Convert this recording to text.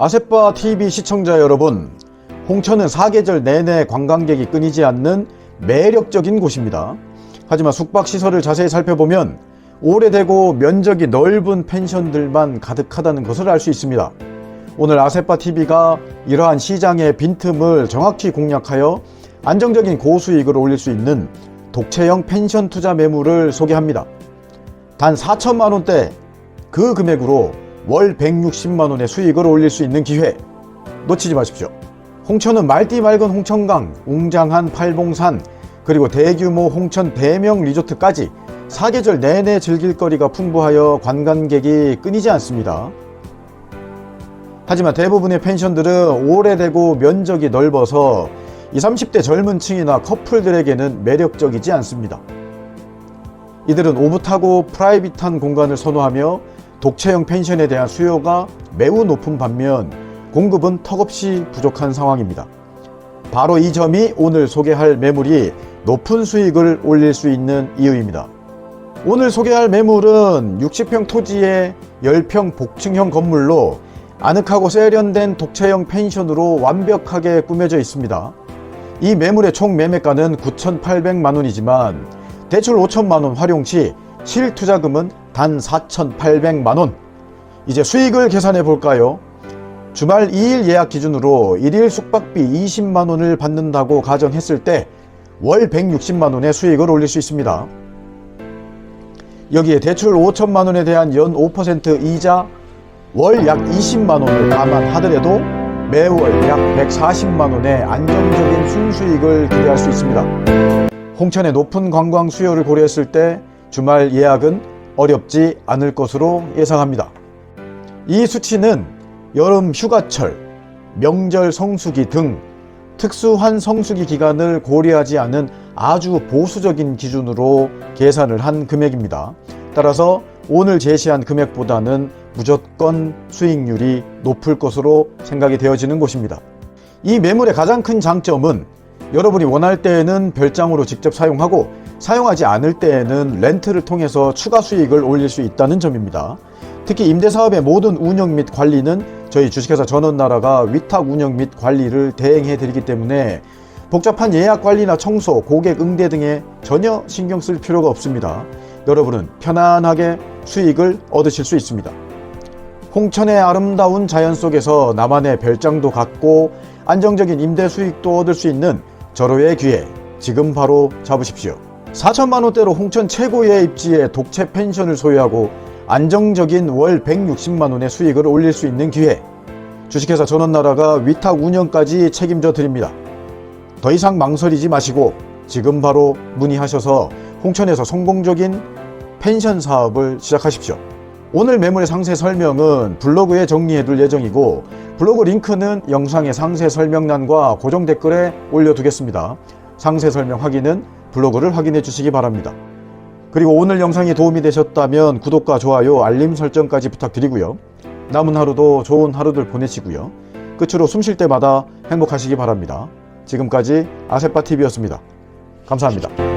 아세빠 TV 시청자 여러분, 홍천은 사계절 내내 관광객이 끊이지 않는 매력적인 곳입니다. 하지만 숙박시설을 자세히 살펴보면 오래되고 면적이 넓은 펜션들만 가득하다는 것을 알 수 있습니다. 오늘 아세빠 TV가 이러한 시장의 빈틈을 정확히 공략하여 안정적인 고수익을 올릴 수 있는 독채형 펜션 투자 매물을 소개합니다. 단 4천만 원대 그 금액으로 월 160만 원의 수익을 올릴 수 있는 기회 놓치지 마십시오. 홍천은 말띠 맑은 홍천강, 웅장한 팔봉산, 그리고 대규모 홍천 대명 리조트까지 사계절 내내 즐길 거리가 풍부하여 관광객이 끊이지 않습니다. 하지만 대부분의 펜션들은 오래되고 면적이 넓어서 20, 30대 젊은 층이나 커플들에게는 매력적이지 않습니다. 이들은 오붓하고 프라이빗한 공간을 선호하며 독채형 펜션에 대한 수요가 매우 높은 반면 공급은 턱없이 부족한 상황입니다. 바로 이 점이 오늘 소개할 매물이 높은 수익을 올릴 수 있는 이유입니다. 오늘 소개할 매물은 60평 토지의 10평 복층형 건물로 아늑하고 세련된 독채형 펜션으로 완벽하게 꾸며져 있습니다. 이 매물의 총 매매가는 9,800만 원이지만 대출 5천만 원 활용 시 실투자금은 단 4,800만 원. 이제 수익을 계산해 볼까요? 주말 2일 예약 기준으로 1일 숙박비 20만 원을 받는다고 가정했을 때 월 160만 원의 수익을 올릴 수 있습니다. 여기에 대출 5천만 원에 대한 연 5% 이자 월 약 20만 원을 감안하더라도 매월 약 140만 원의 안정적인 순수익을 기대할 수 있습니다. 홍천의 높은 관광 수요를 고려했을 때 주말 예약은 어렵지 않을 것으로 예상합니다. 이 수치는 여름 휴가철, 명절 성수기 등 특수한 성수기 기간을 고려하지 않은 아주 보수적인 기준으로 계산을 한 금액입니다. 따라서 오늘 제시한 금액보다는 무조건 수익률이 높을 것으로 생각이 되어지는 곳입니다. 이 매물의 가장 큰 장점은 여러분이 원할 때에는 별장으로 직접 사용하고 사용하지 않을 때에는 렌트를 통해서 추가 수익을 올릴 수 있다는 점입니다. 특히 임대사업의 모든 운영 및 관리는 저희 주식회사 전원나라가 위탁 운영 및 관리를 대행해 드리기 때문에 복잡한 예약 관리나 청소, 고객 응대 등에 전혀 신경 쓸 필요가 없습니다. 여러분은 편안하게 수익을 얻으실 수 있습니다. 홍천의 아름다운 자연 속에서 나만의 별장도 갖고 안정적인 임대 수익도 얻을 수 있는 절호의 기회 지금 바로 잡으십시오. 4천만 원대로 홍천 최고의 입지의 독채 펜션을 소유하고 안정적인 월 160만 원의 수익을 올릴 수 있는 기회. 주식회사 전원나라가 위탁 운영까지 책임져 드립니다. 더 이상 망설이지 마시고 지금 바로 문의하셔서 홍천에서 성공적인 펜션 사업을 시작하십시오. 오늘 매물의 상세 설명은 블로그에 정리해 둘 예정이고 블로그 링크는 영상의 상세 설명란과 고정 댓글에 올려두겠습니다. 상세 설명 확인은 블로그를 확인해 주시기 바랍니다. 그리고 오늘 영상이 도움이 되셨다면 구독과 좋아요, 알림 설정까지 부탁드리고요. 남은 하루도 좋은 하루들 보내시고요. 끝으로 숨 쉴 때마다 행복하시기 바랍니다. 지금까지 아세빠TV였습니다. 감사합니다.